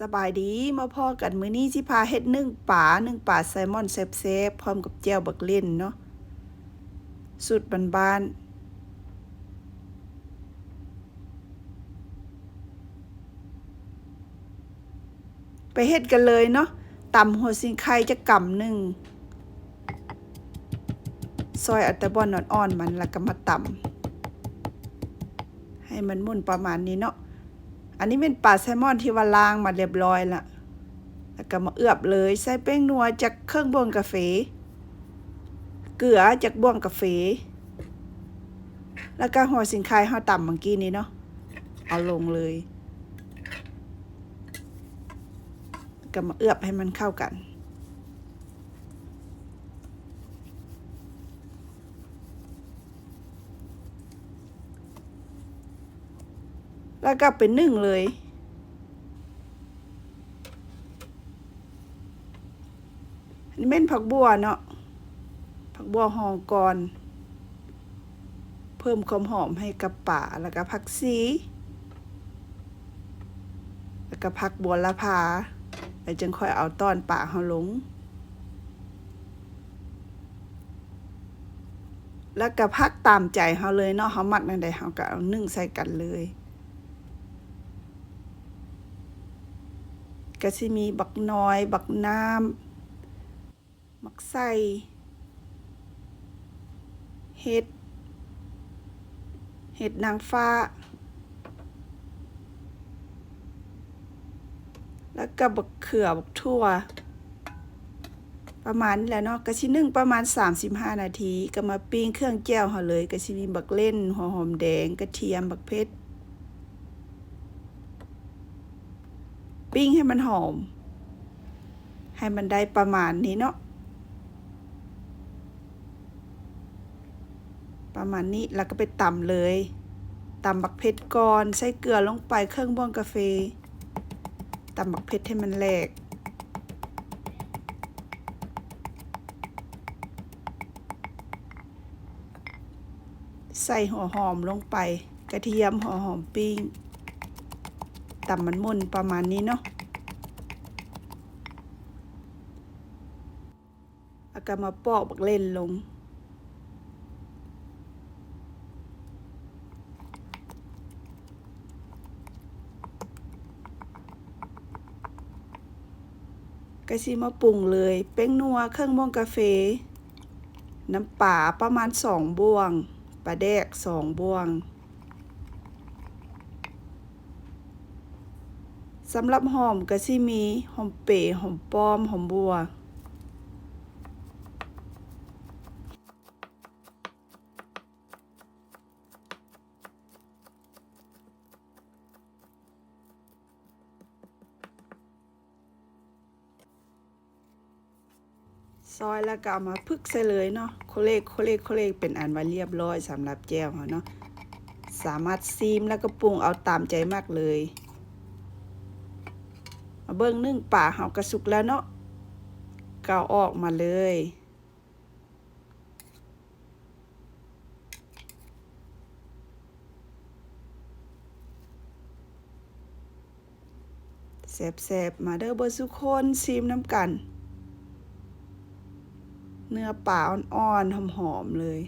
สบายดีมาพ่อกันมื้อนี้สิพาเฮ็ดนึ่งป่านึ่งป่าแซลมอนแซ่บๆพร้อมกับแจ่วบักเล่นเนาะสูตรบ้านๆไปเฮ็ดกันเลยเนาะตำหัวสิงไข่จะกำหนึ่งซอยอัตบอนอ่อนๆมันแล้วก็มาตำให้มันมุนประมาณนี้เนาะ อันนี้เป็นปลาแซลมอนที่ว่าล้างมาเรียบร้อยละแล้วก็มาเอือบเลยใส่แป้งนัวจากเครื่องบวงกาแฟ เกลือจากบวงกาแฟ แล้วก็หัวสินค้ายเฮาต่ำเมื่อกี้นี้เนาะ เอาลงเลย ก็มาเอือบให้มันเข้ากัน แล้วก็เป็นนึ่งเลย อันนี้เป็นผักบัวเนาะ ผักบัวหองก่อน เพิ่มความหอมให้กับป่าแล้วก็ผักซีแล้วก็ผักบัวละพาแล้วจึงค่อยเอาต้อนป่าเฮาลง แล้วก็พักตามใจเฮาเลยเนาะเฮามักนั่นใดเฮาก็เอานึ่งใส่กันเลย ก็สิมีบักน้อย บักน้ำบักไส้เห็ด เห็ดนางฟ้า แล้วก็บักเขือบักทั่ว ประมาณนี้แหละเนาะกะชินึ่งประมาณ 35 นาที ก็มาปิ้งเครื่องแก้วเฮาเลยกะชิมีบักเล่นหัวหอมแดงกระเทียมบักเพชร ปิ้งให้มันหอม ให้มันได้ประมาณนี้เนาะประมาณนี้แล้วก็ไปตำเลยตำบักเพชรก่อนใส่เกลือลงไปเครื่องบ้องกาแฟตำบักเพชรให้มันแหลกใส่หัวหอมลงไป กระเทียมหัวหอมปิ้ง ตำมันมุนประมาณนี้เนาะแล้วก็มาปอกบักเล่นลงก็สิมาปรุงเลย เป้งนัวเครื่องม่วงกาแฟน้ำป่าประมาณสองบวงปลาแดกสองบวง สำหรับหอมก็สิมีหอมเป๋หอมป้อมหอมบัว ซอยแล้วก็เอามาพึกใส่เลยเนาะโคเลกโคเลกโคเลกเป็นอันว่าเรียบร้อยสำหรับแจ่วเขาเนาะสามารถซีมแล้วก็ปรุงเอาตามใจมากเลย มาเบิ้งนึ่งป่าเฮากระสุกแล้วเนาะก็เอาออกมาเลย แสบๆ มาเด้อเบอร์สุคนซีมน้ำกัน เนื้อป่าอ่อนๆหอมๆเลย